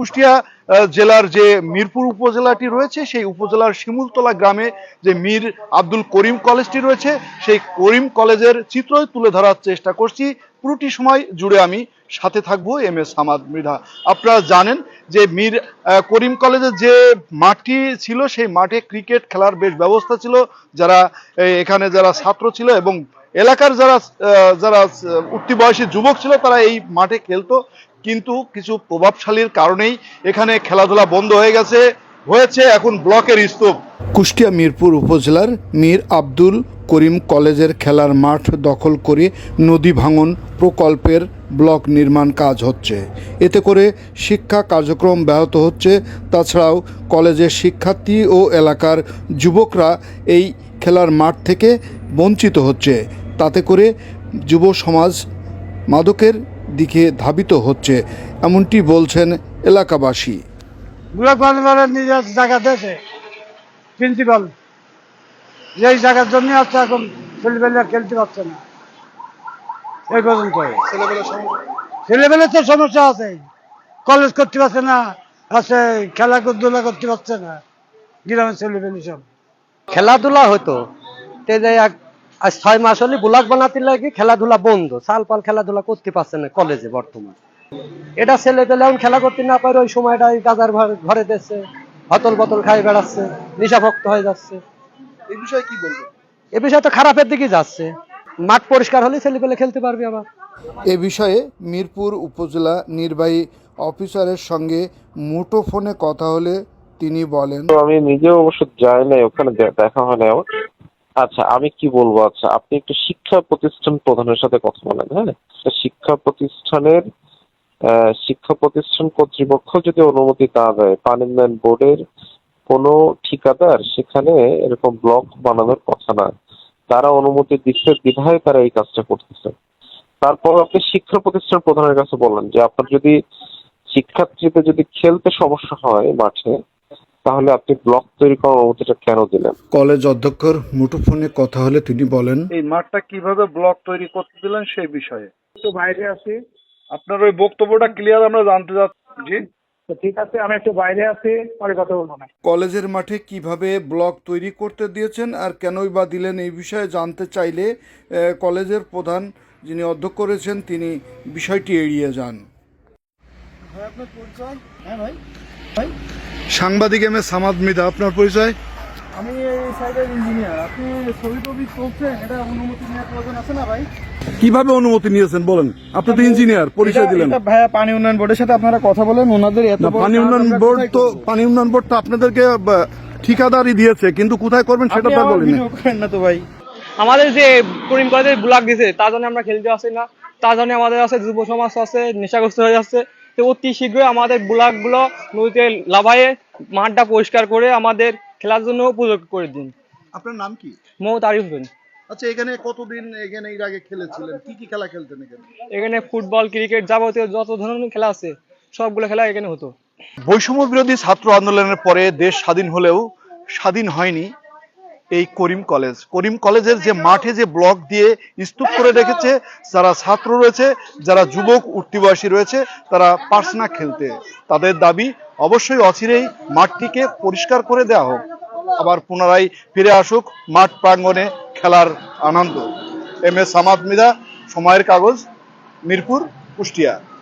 কুষ্টিয়া জেলার যে মিরপুর উপজেলাটি রয়েছে, সেই উপজেলার শিমুলতলা গ্রামে যে মীর আব্দুল করিম কলেজটি রয়েছে, সেই করিম কলেজের চিত্রই তুলে ধরার চেষ্টা করছি। পুরোটি সময় জুড়ে আমি সাথে থাকব, এম এস হামাদ মৃধা। আপনারা জানেন যে মীর করিম কলেজের যে মাঠটি ছিল, সেই মাঠে ক্রিকেট খেলার বেশ ব্যবস্থা ছিল। যারা এখানে যারা ছাত্র ছিল এবং এলাকার যারা যারা, উঠতি বয়সী যুবক ছিল, তারা এই মাঠে খেলতো। কিন্তু কিছু প্রভাবশালীর কারণেই এখানে খেলাধুলা বন্ধ হয়ে গেছে, হয়েছে এখন ব্লকের স্তূপ। কুষ্টিয়া মিরপুর উপজেলার মীর আব্দুল করিম কলেজের খেলার মাঠ দখল করে নদী ভাঙন প্রকল্পের ব্লক নির্মাণ কাজ হচ্ছে। এতে করে শিক্ষা কার্যক্রম ব্যাহত হচ্ছে। তাছাড়াও কলেজের শিক্ষার্থী ও এলাকার যুবকরা এই খেলার মাঠ থেকে বঞ্চিত হচ্ছে। তাতে করে যুব সমাজ মাদকের দিকে ধাবিত হচ্ছে এমনটি বলছেন এলাকাবাসী। বুড়া নিজের জায়গা দিয়েছে প্রিন্সিপাল এই জায়গার জন্য আছে এখন ছেলেবেলে খেলতে পারছে না। এই পর্যন্ত। ছেলেবেলে তো সমস্যা আছে। কলেজ করতে পারছে না আছে খেলাধুলা করতে পারছে না। গ্রামের ছেলেবেলে সব। খেলাধুলা হতো তে যে এক- আজ ছয় মাস হলে ব্লক বানাতে লাগে খেলাধুলা বন্ধ। সাল পাল খেলাধুলা করতে পারছে না কলেজে বর্তমান। এটা ছেলে পেলে এখন খেলা করতে না পারে ওই সময়টা গাজার ঘরে দিচ্ছে হতল বতল খাই বেড়াচ্ছে নিশাভক্ত হয়ে যাচ্ছে। এই বিষয়ে কি বলব? এ বিষয় তো খারাপের দিকে যাচ্ছে। মাঠ পরিষ্কার হলে ছেলে পেলে খেলতে পারবে আবার। এ বিষয়ে মিরপুর উপজেলা নির্বাহী অফিসারের সঙ্গে মুঠোফোনে কথা হলে তিনি বলেন আমি নিজেও অবশ্য যাই নাই ওখানে দেখা হয় না আমার। আচ্ছা আমি কি বলব? আচ্ছা আপনি একটু শিক্ষা প্রতিষ্ঠান প্রধানের সাথে কথা বলেন হ্যাঁ? শিক্ষা প্রতিষ্ঠানের শিক্ষা প্রতিষ্ঠান কর্তৃপক্ষ যদি অনুমতি না দেয় পানি উন্নয়ন বোর্ডের কোনো ঠিকাদার সেখানে এরকম ব্লক বানানোর কথা না। তারা অনুমতি দিচ্ছে, বিধায় তারা এই কাজটা করতেছে। তারপর আপনি শিক্ষা প্রতিষ্ঠান প্রধানের কাছে বলেন যে আপনার যদি শিক্ষার্থীদের যদি খেলতে সমস্যা হয় মাঠে তাহলে আপনি ব্লক তৈরি করার অনুমতিটা কেন দিলেন? কলেজ অধ্যক্ষর মুঠোফোনে কথা হলে তিনি বলেন এই মাঠটা কীভাবে ব্লক তৈরি করতে দিলেন সেই বিষয়ে। একটু বাইরে আছি। আপনার ওই বক্তব্যটা ক্লিয়ার আমরা জানতে চাচ্ছি। জি। তো ঠিক আছে আমি একটু বাইরে আছি পরে কথা বলব না। কলেজের মাঠে কীভাবে ব্লক তৈরি করতে দিয়েছেন আর কেনই বা দিলেন এই বিষয়ে জানতে চাইলে আহ, কলেজের প্রধান যিনি অধ্যক্ষ রয়েছেন তিনি বিষয়টি এড়িয়ে যান। সাংবাদিক এম এ সামাদ মৃধা আপনার পরিচয়? আমি এই সাইডের ইঞ্জিনিয়ার আপনি ছবি টবি তুলছেন এটা অনুমতি নেওয়ার প্রয়োজন আছে না ভাই? কীভাবে অনুমতি নিয়েছেন বলেন? আপনি তো ইঞ্জিনিয়ার পরিচয় দিলেন। এটা ভাইয়া পানি উন্নয়ন বোর্ডের সাথে আপনারা কথা বলেন ওনাদের এত পানি উন্নয়ন বোর্ড তো পানি উন্নয়ন বোর্ড তো আপনাদেরকে ঠিকাদারি দিয়েছে কিন্তু কোথায় করবেন সেটা তো করেন না তো ভাই। আমাদের যে করিম কলেজের ব্লক দিছে তার জন্য আমরা খেলতে আসি না। তার জন্য আমাদের আছে যুব সমাজ আছে নেশাগ্রস্ত হয়ে যাচ্ছে। তো অতি শীঘ্রই আমাদের ব্লকগুলো নদীতে লাভায়ে মাঠটা পরিষ্কার করে আমাদের খেলার জন্য উপযোগ করে দিন। আপনার নাম কি? মমতা আরিফ হোসেন। আচ্ছা এখানে কতদিন এখানে এর আগে খেলেছিলেন? কি কি খেলা খেলতেন এখানে? এখানে ফুটবল ক্রিকেট যাবতীয় যত ধরনের খেলা আছে সবগুলো খেলা এখানে হতো। বৈষম্য বিরোধী ছাত্র আন্দোলনের পরে দেশ স্বাধীন হলেও স্বাধীন হয়নি। এই করিম কলেজ। করিম কলেজের যে মাঠে যে ব্লক দিয়ে স্তূপ করে রেখেছে, যারা ছাত্র রয়েছে, যারা যুবক উঠতি বয়সী রয়েছে, তারা পারছে না খেলতে। তাদের দাবি, অবশ্যই অচিরেই মাঠটিকে পরিষ্কার করে দেওয়া হোক। আবার পুনরায় ফিরে আসুক মাঠ প্রাঙ্গণে খেলার আনন্দ। এম এস সামাদ মিদা সময়ের কাগজ, মিরপুর, কুষ্টিয়া।